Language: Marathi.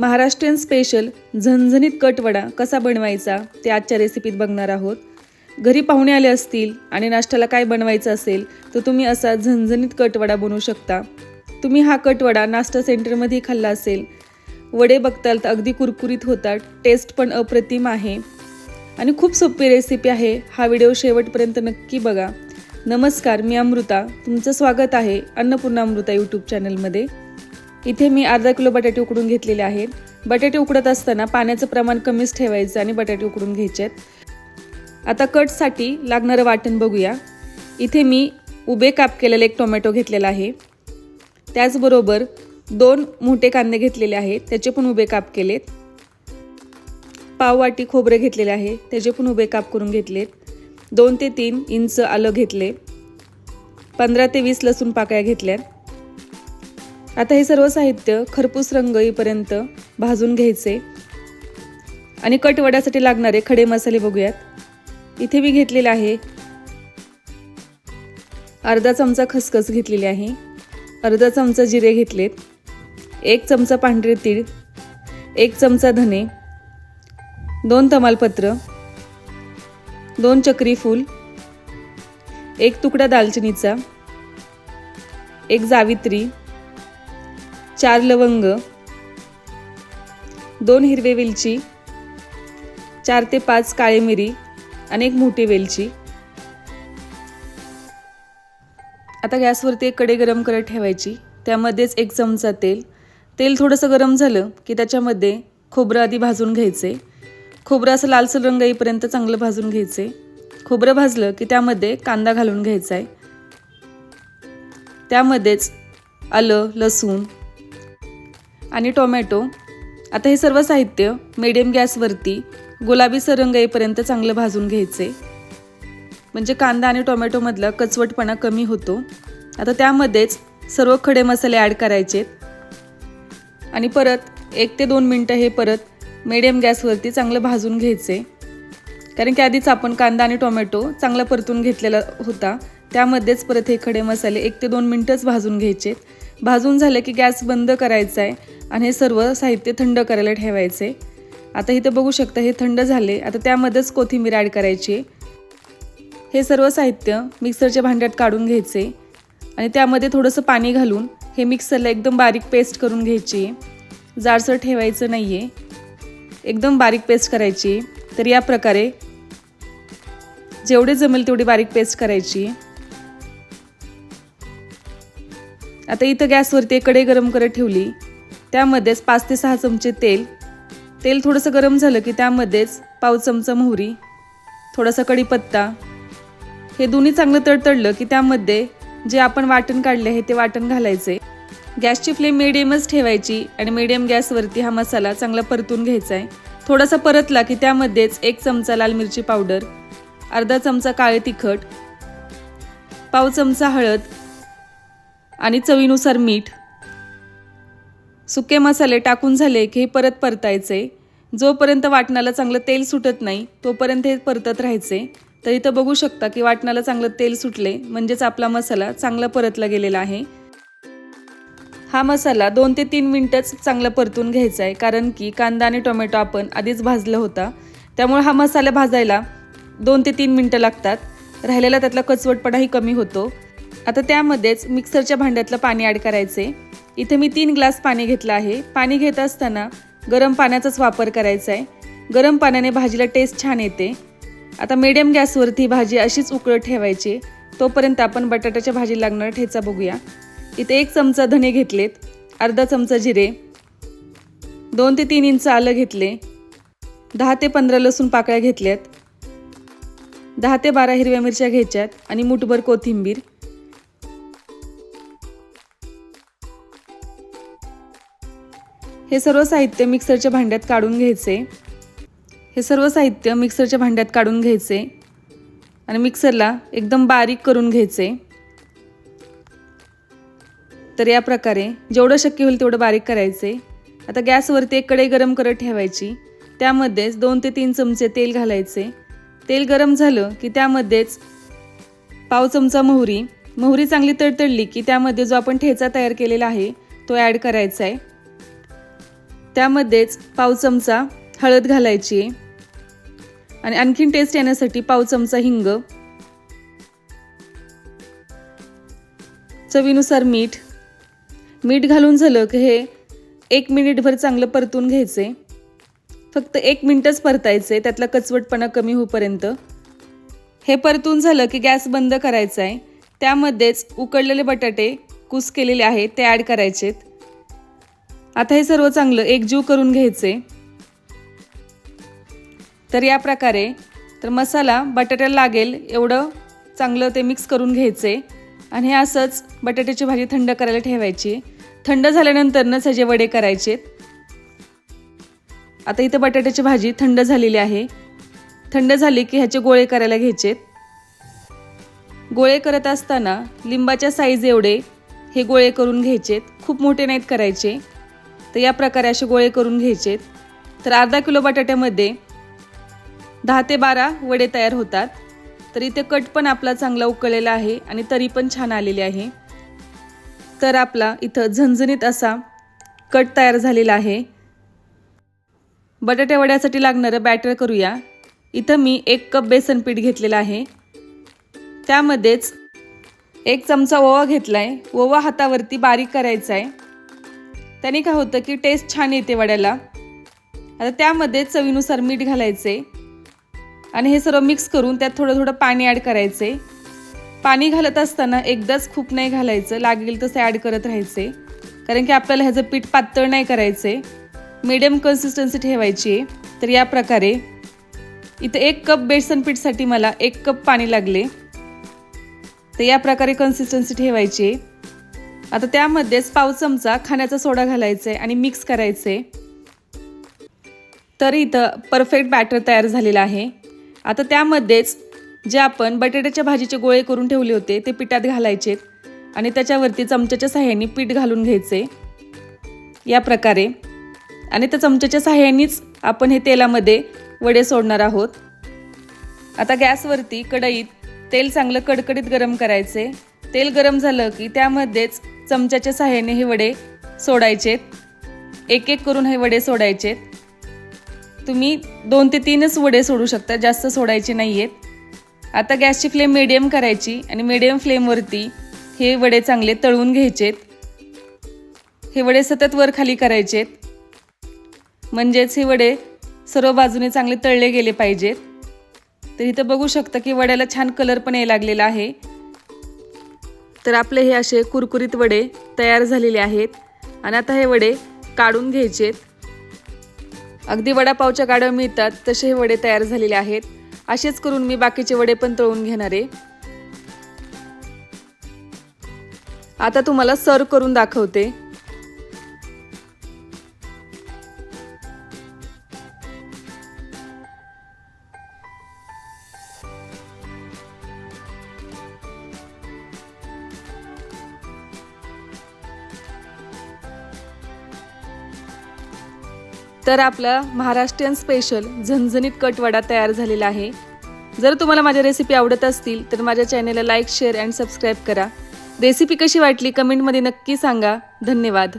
महाराष्ट्रीयन स्पेशल झणझणीत कटवडा कसा बनवायचा ते आजच्या रेसिपीत बघणार आहोत. घरी पाहुणे आले असतील आणि नाश्त्याला काय बनवायचं असेल तर तुम्ही असा झणझणीत कटवडा बनवू शकता. तुम्ही हा कटवडा नाश्ता सेंटरमध्ये खाल्ला असेल. वडे बघताल तर अगदी कुरकुरीत होतात टेस्ट पण अप्रतिम आहे. आणि खूप सोपी रेसिपी आहे हा व्हिडिओ शेवटपर्यंत नक्की बघा. नमस्कार मी अमृता. तुमचं स्वागत आहे अन्नपूर्णा अमृता यूट्यूब चॅनलमध्ये इथे मी अर्धा किलो बटाटे उकडून घेतलेले आहेत. बटाटे उकडत असताना पाण्याचं प्रमाण कमीच ठेवायचं आणि बटाटे उकडून घ्यायचे आहेत. आता कटसाठी लागणारं वाटण बघूया. इथे मी उभे काप केलेला एक टोमॅटो घेतलेला आहे. त्याचबरोबर दोन मोठे कांदे घेतलेले आहेत त्याचे पण उभे काप केलेत. पाव वाटी खोबरे घेतलेले आहे त्याचे पण उभे काप करून घेतलेत. दोन ते तीन इंच आलं घेतले. पंधरा ते वीस लसूण पाकळ्या घेतल्यात. आता हे सर्व साहित्य खरपूस रंग येईपर्यंत भाजून घ्यायचे. आणि कटवड्यासाठी लागणारे खडे मसाले बघूयात. इथे मी घेतलेले आहे अर्धा चमचा खसखस घेतलेली आहे. अर्धा चमचा जिरे घेतलेत. एक चमचा पांढरे तीळ. एक चमचा धने. दोन तमालपत्र. दोन चक्री फूल. एक तुकडा दालचिनीचा. एक जावित्री. चार लवंग दोन हिरवे वेलची चार ते पाच काळे मिरी आणि एक मोठी वेलची. आता गॅसवरती एक कडे गरम करत ठेवायची. त्यामध्येच एक चमचा तेल. तेल थोडंसं गरम झालं की त्याच्यामध्ये खोबरं आधी भाजून घ्यायचे. खोबरं असं लालसर रंग येईपर्यंत चांगलं भाजून घ्यायचे. खोबरं भाजलं की त्यामध्ये कांदा घालून घ्यायचा आहे त्यामध्येच आलं लसूण आणि टोमॅटो. आता हे सर्व साहित्य मिडियम गॅसवरती गुलाबी सरंग येईपर्यंत चांगलं भाजून घ्यायचे. म्हणजे कांदा आणि टोमॅटोमधला कचवटपणा कमी होतो. आता त्यामध्येच सर्व खडे मसाले ॲड करायचेत आणि परत एक ते दोन मिनटं हे परत मिडियम गॅसवरती चांगलं भाजून घ्यायचे. कारण की आधीच आपण कांदा आणि टोमॅटो चांगला परतून घेतलेला होता. त्यामध्येच परत हे खडे मसाले एक ते दोन मिनटंच भाजून घ्यायचे भाजून झालं की गॅस बंद करायचा आहे आणि हे सर्व साहित्य थंड करायला ठेवायचे. आता इथं बघू शकता हे थंड झाले. आता त्यामध्येच कोथिंबीर ॲड करायची. हे सर्व साहित्य मिक्सरच्या भांड्यात काढून घ्यायचे. आणि त्यामध्ये थोडंसं पाणी घालून हे मिक्सरला एकदम बारीक पेस्ट करून घ्यायची. जाडसर ठेवायचं नाही आहे एकदम बारीक पेस्ट करायची. तर या प्रकारे जेवढे जमेल तेवढी बारीक पेस्ट करायची. आता इथं गॅसवरती एक कढई गरम करत ठेवली. त्यामध्येच पाच ते सहा चमचे तेल. तेल थोडंसं गरम झालं की त्यामध्येच पाव चमचा मोहरी थोडासा कढीपत्ता. हे दोन्ही चांगलं तडतडलं की त्यामध्ये जे आपण वाटण काढले आहे ते वाटण घालायचे. गॅसची फ्लेम मिडियमच ठेवायची आणि मिडियम गॅसवरती हा मसाला चांगला परतून घ्यायचा आहे. थोडासा परतला की त्यामध्येच एक चमचा लाल मिरची पावडर अर्धा चमचा काळे तिखट पाव चमचा हळद आणि चवीनुसार मीठ. सुके मसाले टाकून झाले की हे परत परतायचे. जोपर्यंत वाटणाला चांगलं तेल सुटत नाही तोपर्यंत हे परतत राहायचे. तर इथं बघू शकता की वाटणाला चांगलं तेल सुटले म्हणजेच आपला मसाला चांगला परतला गेलेला आहे. हा मसाला दोन ते तीन मिनटंच चांगला परतून घ्यायचा आहे कारण की कांदा आणि टोमॅटो आपण आधीच भाजला होता. त्यामुळे हा मसाला भाजायला दोन ते तीन मिनटं लागतात. राहिलेला त्यातला कचवटपणाही कमी होतो. आता त्यामध्येच मिक्सरच्या भांड्यातलं पाणी ॲड करायचे. इथे मी तीन ग्लास पाणी घेतलं आहे. पाणी घेत असताना गरम पाण्याचाच वापर करायचा आहे. गरम पाण्याने भाजीला टेस्ट छान येते. आता मिडियम गॅसवरती भाजी अशीच उकळत ठेवायची. तोपर्यंत आपण बटाट्याच्या भाजी लागणारा ठेचा बघूया. इथे एक चमचा धने घेतलेत. अर्धा चमचा जिरे. दोन ते तीन इंच आलं घेतले. दहा ते पंधरा लसूण पाकळ्या घेतल्यात. दहा ते बारा हिरव्या मिरच्या घ्यायच्यात आणि मुठभर कोथिंबीर. हे सर्व साहित्य मिक्सरच्या भांड्यात काढून घ्यायचे. हे सर्व साहित्य मिक्सरच्या भांड्यात काढून घ्यायचे. आणि मिक्सरला एकदम बारीक करून घ्यायचे. तर या प्रकारे जेवढं शक्य होईल तेवढं बारीक करायचे. आता गॅसवरती एक कढई गरम करत ठेवायची. त्यामध्येच दोन ते तीन चमचे तेल घालायचे. तेल गरम झालं की त्यामध्येच पाव चमचा मोहरी. मोहरी चांगली तडतडली की त्यामध्ये जो आपण ठेचा तयार केलेला आहे तो ॲड करायचा आहे. त्यामध्येच पाव चमचा हळद घालायची आहे. आणि आणखीन टेस्ट येण्यासाठी पाव चमचा हिंग. चवीनुसार मीठ. मीठ घालून झालं की हे एक मिनिटभर चांगलं परतून घ्यायचे फक्त एक मिनटच परतायचे त्यातला कचवटपणा कमी होईपर्यंत. हे परतून झालं की गॅस बंद करायचा आहे त्यामध्येच उकडलेले बटाटे कुस केलेले आहेत ते ॲड करायचेत. आता हे सर्व चांगलं एकजीव करून घ्यायचे. तर या प्रकारे तर मसाला बटाट्याला लागेल एवढं चांगलं ते मिक्स करून घ्यायचे. आणि हे असंच बटाट्याची भाजी थंड करायला ठेवायची. थंड झाल्यानंतरनंच ह्याचे वडे करायचेत आता इथं बटाट्याची भाजी थंड झालेली आहे. थंड झाली की ह्याचे गोळे करायला घ्यायचेत गोळे करत असताना लिंबाच्या साईज एवढे हे गोळे करून घ्यायचेत खूप मोठे नाहीत करायचे. तर या प्रकारे असे गोळे करून घ्यायचेत तर अर्धा किलो बटाट्यामध्ये दहा ते बारा वडे तयार होतात. तर इथे कट पण आपला चांगला उकळलेला आहे आणि तरी पण छान आलेली आहे. तर आपला इथं झणझणीत असा कट तयार झालेला आहे. बटाट्या वड्यासाठी लागणारं बॅटर करूया. इथं मी एक कप बेसन पीठ घेतलेलं आहे. त्यामध्येच एक चमचा ओवा घेतला आहे ओवा हातावरती बारीक करायचा आहे त्याने काय होतं की टेस्ट छान येते वड्याला. आता त्यामध्ये चवीनुसार मीठ घालायचे. आणि हे सर्व मिक्स करून त्यात थोडं थोडं पाणी ॲड करायचे. पाणी घालत असताना एकदाच खूप नाही घालायचं लागेल तसं ॲड करत राहायचे. कारण की आपल्याला ह्याचं पीठ पातळ नाही करायचे. मिडियम कन्सिस्टन्सी ठेवायची. आहे तर या प्रकारे इथं एक कप बेसन पीठसाठी मला एक कप पाणी लागले. तर या प्रकारे कन्सिस्टन्सी ठेवायची. आहे आता त्यामध्येच पाव चमचा खाण्याचा सोडा घालायचा आहे आणि मिक्स करायचे. तर इथं परफेक्ट बॅटर तयार झालेलं आहे. आता त्यामध्येच जे आपण बटाट्याच्या भाजीचे गोळे करून ठेवले होते ते पिठात घालायचे आणि त्याच्यावरती चमच्याच्या साह्याने पीठ घालून घ्यायचे. या प्रकारे. आणि त्या चमच्याच्या साह्यानेच आपण हे तेलामध्ये वडे सोडणार आहोत. आता गॅसवरती कढईत तेल चांगलं कडकडीत गरम करायचे. तेल गरम झालं की त्यामध्येच चमच्याच्या साह्याने हे वडे सोडायचेत. एक एक करून हे वडे सोडायचेत. तुम्ही दोन ते तीनच वडे सोडू शकता जास्त सोडायचे नाही आहेत आता गॅसची फ्लेम मिडियम करायची आणि मिडियम फ्लेमवरती हे वडे चांगले तळून घ्यायचेत. हे वडे सतत वर खाली करायचेत. म्हणजेच हे वडे सर्व बाजूने चांगले तळले गेले पाहिजेत. तर इथं बघू शकता की वड्याला छान कलर पण यायला लागलेला आहे. तर आपले हे असे कुरकुरीत वडे तयार झालेले आहेत. आणि आता हे वडे काढून घ्यायचेत अगदी वडापावच्या गाड्या मिळतात तसे हे वडे तयार झालेले आहेत. असेच करून मी बाकीचे वडे पण तळून घेणार आहे. आता तुम्हाला सर्व करून दाखवते. तर आपला महाराष्ट्रीयन स्पेशल झणझणीत कटवडा तयार झालेला आहे. जर तुम्हाला माझ्या रेसिपी आवडत असतील तर माझ्या चॅनेलला लाईक शेअर अँड सबस्क्राईब करा. रेसिपी कशी वाटली कमेंटमध्ये नक्की सांगा. धन्यवाद.